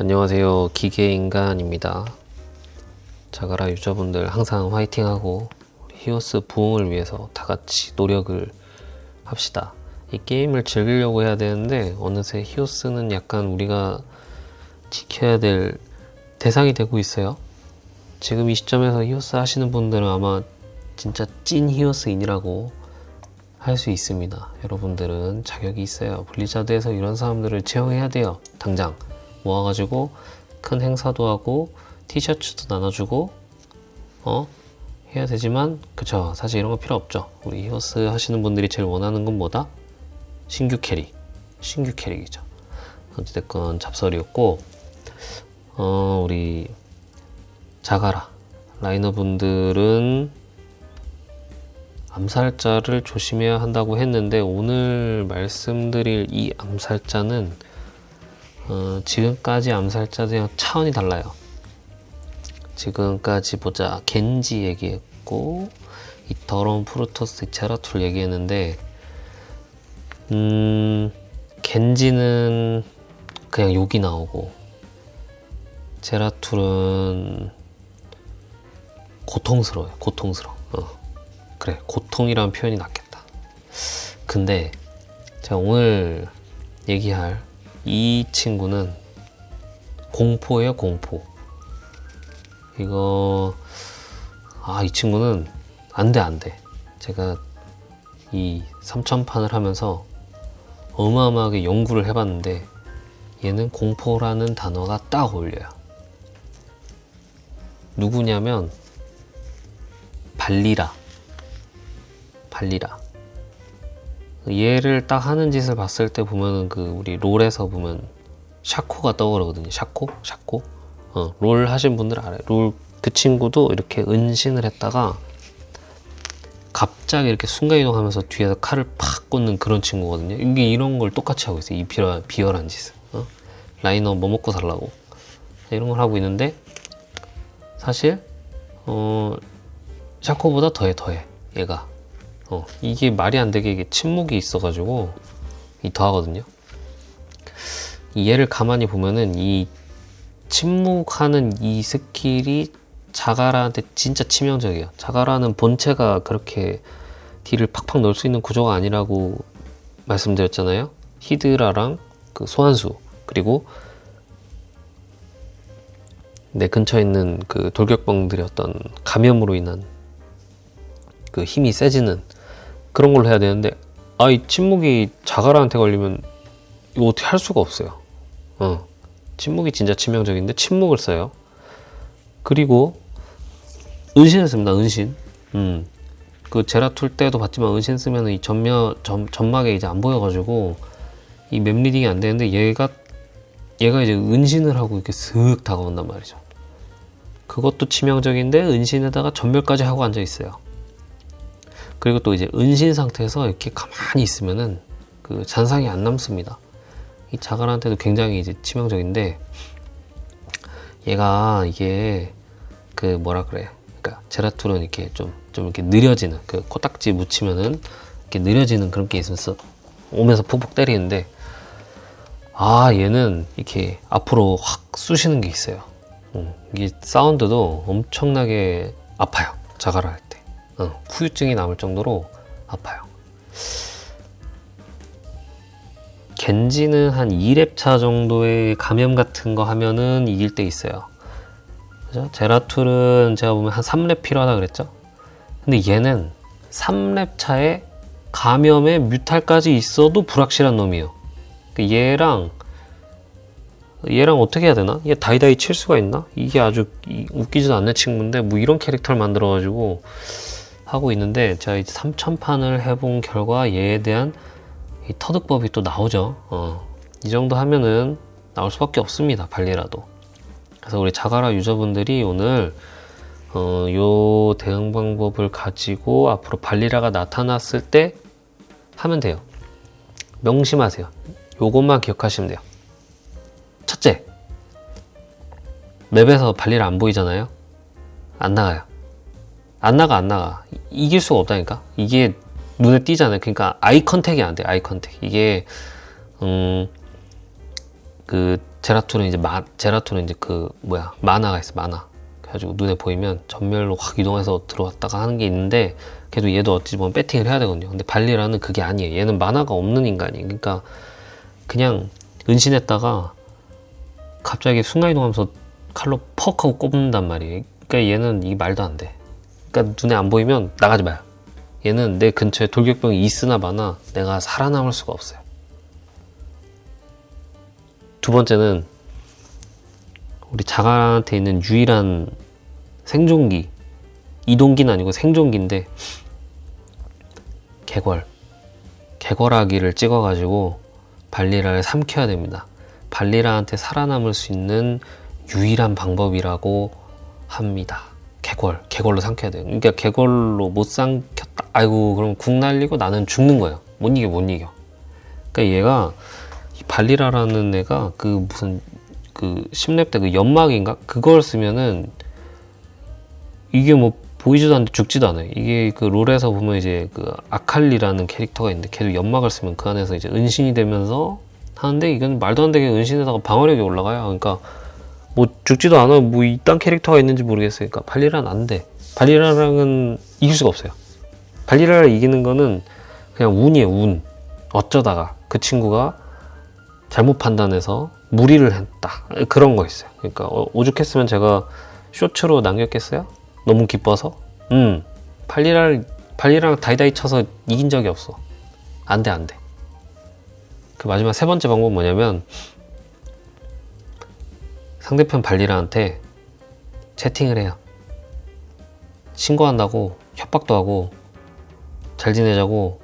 안녕하세요. 기계인간입니다. 자가라 유저분들 항상 화이팅하고 히오스 부흥을 위해서 다 같이 노력을 합시다. 이 게임을 즐기려고 해야 되는데 어느새 히오스는 약간 우리가 지켜야 될 대상이 되고 있어요. 지금 이 시점에서 히오스 하시는 분들은 아마 진짜 찐 히오스인이라고 할 수 있습니다. 여러분들은 자격이 있어요. 블리자드에서 이런 사람들을 채용해야 돼요. 당장 모아가지고 큰 행사도 하고 티셔츠도 나눠주고 어 해야 되지만 그쵸 사실 이런 거 필요 없죠. 우리 히오스 하시는 분들이 제일 원하는 건 뭐다? 신규 캐릭, 신규 캐릭이죠. 어찌됐건 잡설이었고 어 우리 자가라 라이너 분들은 암살자를 조심해야 한다고 했는데 오늘 말씀드릴 이 암살자는 어, 지금까지 암살자들이랑 차원이 달라요. 지금까지 보자 겐지 얘기했고 이 더러운 프로토스 제라툴 얘기했는데 음 겐지는 그냥 욕이 나오고 제라툴은 고통스러워요. 고통스러워. 어. 그래 고통이라는 표현이 낫겠다. 근데 제가 오늘 얘기할 이 친구는 공포예요 공포. 이거 아 이 친구는 안 돼 안 돼. 제가 이 3천판을 하면서 어마어마하게 연구를 해봤는데 얘는 공포라는 단어가 딱 어울려요. 누구냐면 발리라. 발리라. 얘를 딱 하는 짓을 봤을 때 보면은 그 우리 롤에서 보면 샤코가 떠오르거든요. 샤코? 샤코? 어, 롤 하신 분들 알아요. 롤 그 친구도 이렇게 은신을 했다가 갑자기 이렇게 순간이동하면서 뒤에서 칼을 팍 꽂는 그런 친구거든요. 이게 이런 걸 똑같이 하고 있어요. 이 비열, 비열한 짓을. 어? 라이너 뭐 먹고 살라고. 이런 걸 하고 있는데 사실 어, 샤코보다 더해 더해 얘가. 어, 이게 말이 안 되게 이게 침묵이 있어가지고 이 더하거든요. 이 얘를 가만히 보면은 이 침묵하는 이 스킬이 자가라한테 진짜 치명적이에요. 자가라는 본체가 그렇게 딜을 팍팍 넣을 수 있는 구조가 아니라고 말씀드렸잖아요. 히드라랑 그 소환수 그리고 내 근처에 있는 그 돌격병들의 어떤 감염으로 인한 그 힘이 세지는 그런 걸로 해야 되는데 아 이 침묵이 자가라한테 걸리면 이거 어떻게 할 수가 없어요. 어 침묵이 진짜 치명적인데 침묵을 써요. 그리고 은신을 씁니다. 은신. 음. 그 제라툴 때도 봤지만 은신 쓰면 이 전면 점, 점막에 이제 안 보여가지고 이 맵 리딩이 안 되는데 얘가 얘가 이제 은신을 하고 이렇게 슥 다가온단 말이죠. 그것도 치명적인데 은신에다가 전멸까지 하고 앉아 있어요. 그리고 또 이제 은신 상태에서 이렇게 가만히 있으면은 그 잔상이 안 남습니다. 이 자갈한테도 굉장히 이제 치명적인데 얘가 이게 그 뭐라 그래? 그러니까 제라툴은 이렇게 좀좀 이렇게 느려지는 그 코딱지 묻히면은 이렇게 느려지는 그런 게 있어서 오면서 푹푹 때리는데 아 얘는 이렇게 앞으로 확 쑤시는 게 있어요. 음, 이게 사운드도 엄청나게 아파요. 자갈을 할 때. 어, 후유증이 남을 정도로 아파요. 겐지는 한 2렙차 정도의 감염 같은 거 하면은 이길 때 있어요. 그죠? 제라툴은 제가 보면 한 3렙 필요하다 그랬죠? 근데 얘는 3렙 차에 감염에 뮤탈까지 있어도 불확실한 놈이에요. 그 얘랑 얘랑 어떻게 해야 되나? 얘 다이다이 칠 수가 있나? 이게 아주 이- 웃기지도 않는 친구인데 뭐 이런 캐릭터를 만들어가지고 하고 있는데 제가 이제 3천판을 해본 결과 얘에 대한 이 터득법이 또 나오죠. 어. 이 정도 하면은 나올 수밖에 없습니다. 발리라도. 그래서 우리 자가라 유저분들이 오늘 어, 요 대응 방법을 가지고 앞으로 발리라가 나타났을 때 하면 돼요. 명심하세요. 요것만 기억하시면 돼요. 첫째, 맵에서 발리라 안 보이잖아요. 안 나가요. 안 나가 안 나가. 이- 이길 수가 없다니까? 이게 눈에 띄잖아요. 그러니까 아이 컨택이 안 돼 아이 컨택. 이게 음 그 제라투는 이제 마 제라투는 이제 그 뭐야 만화가 있어 만화. 그래가지고 눈에 보이면 전멸로 확 이동해서 들어왔다가 하는 게 있는데 그래도 얘도 어찌 보면 배팅을 해야 되거든요. 근데 발리라는 그게 아니에요. 얘는 만화가 없는 인간이 그러니까 그냥 은신했다가 갑자기 순간이동하면서 칼로 퍽 하고 꼽는단 말이에요. 그러니까 얘는 이 말도 안돼 그러니까 눈에 안 보이면 나가지 마요. 얘는 내 근처에 돌격병이 있으나 마나 내가 살아남을 수가 없어요. 두 번째는 우리 자갈한테 있는 유일한 생존기 이동기는 아니고 생존기인데 개궐 개궐아기를 찍어가지고 발리라를 삼켜야 됩니다. 발리라한테 살아남을 수 있는 유일한 방법이라고 합니다 개궐 개궐로 삼켜야 돼요. 그러니까 개궐로 못 삼켰다. 아이고 그럼 궁 날리고 나는 죽는 거예요. 못 이겨 못 이겨. 그러니까 얘가 이 발리라라는 애가 그 무슨 그 10렙 때 그 연막인가? 그걸 쓰면은 이게 뭐 보이지도 않는데 죽지도 않아요. 이게 그 롤에서 보면 이제 그 아칼리라는 캐릭터가 있는데 걔도 연막을 쓰면 그 안에서 이제 은신이 되면서 하는데 이건 말도 안 되게 은신에다가 방어력이 올라가요. 그러니까 뭐 죽지도 않아. 뭐 이딴 캐릭터가 있는지 모르겠어요. 그러니까 발리라는 안 돼. 발리라랑은 이길 수가 없어요. 발리라를 이기는 거는 그냥 운이에요. 운. 어쩌다가 그 친구가 잘못 판단해서 무리를 했다 그런 거 있어요 그러니까 어, 오죽했으면 제가 쇼츠로 남겼겠어요 너무 기뻐서 음 발리랑 발리랑 다이다이 쳐서 이긴 적이 없어 안돼 안돼 그 마지막 세 번째 방법 은 뭐냐면 상대편 발리라한테 채팅을 해요. 신고한다고 협박도 하고 잘 지내자고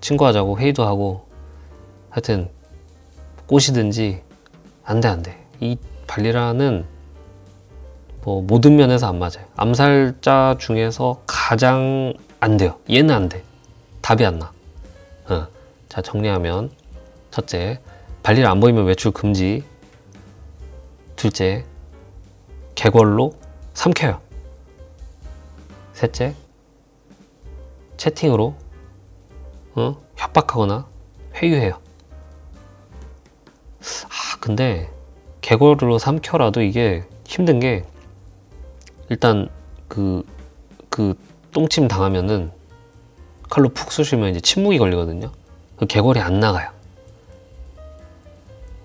친구하자고 회의도 하고 하여튼 꼬시든지 안 돼 안돼. 이 발리라는 뭐 모든 면에서 안 맞아요. 암살자 중에서 가장 안 돼요. 얘는 안돼. 답이 안나. 어. 자 정리하면 첫째 발리라 안 보이면 외출 금지 둘째 개걸로 삼켜요 셋째 채팅으로 어? 협박하거나 회유해요 아, 근데 개걸로 삼켜라도 이게 힘든 게 일단 그, 그 똥침 당하면은 칼로 푹 쑤시면 이제 침묵이 걸리거든요. 그 개걸이 안 나가요.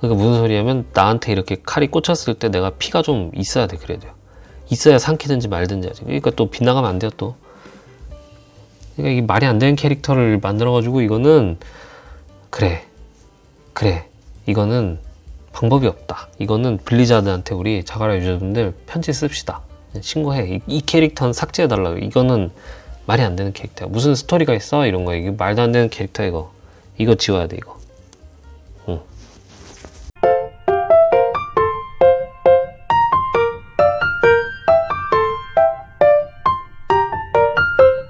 그러니까 무슨 소리냐면 나한테 이렇게 칼이 꽂혔을 때 내가 피가 좀 있어야 돼 그래도요. 있어야 삼키든지 말든지 하지. 그러니까 또 빗나가면 안 돼요 또. 그러니까 이게 말이 안 되는 캐릭터를 만들어가지고 이거는 그래 그래 이거는 방법이 없다. 이거는 블리자드한테 우리 자가라 유저분들 편지 씁시다. 신고해. 이, 이 캐릭터는 삭제해달라고. 이거는 말이 안 되는 캐릭터야. 무슨 스토리가 있어? 이런 거. 이게 말도 안 되는 캐릭터 이거. 이거 지워야 돼, 이거.